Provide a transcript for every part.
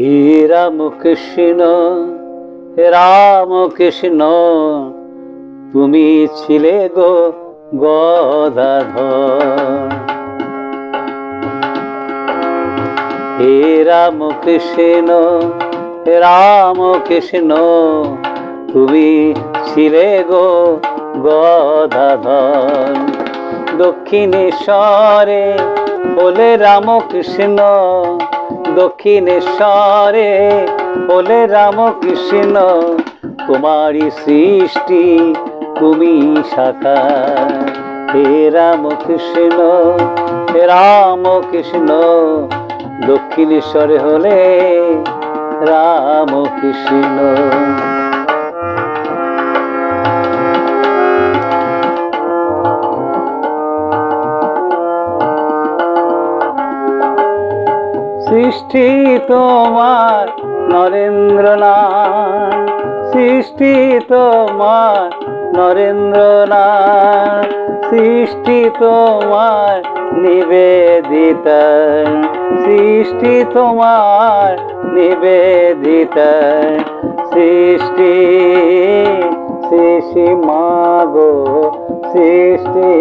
হে রাম কৃষ্ণ হে রাম কৃষ্ণ তুমি ছিলে গো গদাধর। হে রাম কৃষ্ণ হে রাম কৃষ্ণ তুমি ছিলে গো গদাধর। দক্ষিণেশ্বরে বলে রামকৃষ্ণ দক্ষিণেশ্বরে বলে রামকৃষ্ণ তোমারই সৃষ্টি তুমি শাখা হে রামকৃষ্ণ হে রামকৃষ্ণ দক্ষিণেশ্বরে হলে রামকৃষ্ণ সৃষ্টি তোমার, নরেন্দ্রনাথ। সৃষ্টি তোমার, নরেন্দ্রনাথ। সৃষ্টি তোমার, নিবেদিতা। সৃষ্টি তোমার, নিবেদিতা। সৃষ্টি সৃষ্টি মাগো, সৃষ্টি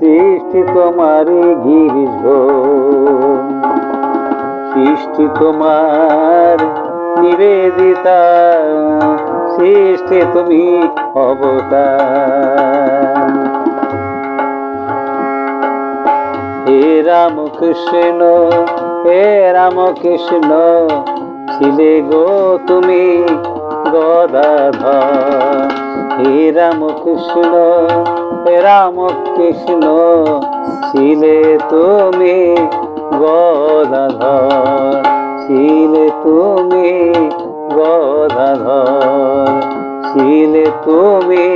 সৃষ্টি তোমারই গিরিশ সৃষ্টি তোমার নিবেদিতা সৃষ্টি তুমি অবতার হে রামকৃষ্ণ হে রামকৃষ্ণ ছিলে গো তুমি গদাধর। হে রামকৃষ্ণ হে রামকৃষ্ণ ছিলে তুমি গদাধর ছিলে তুমি গদাধর ছিলে তুমি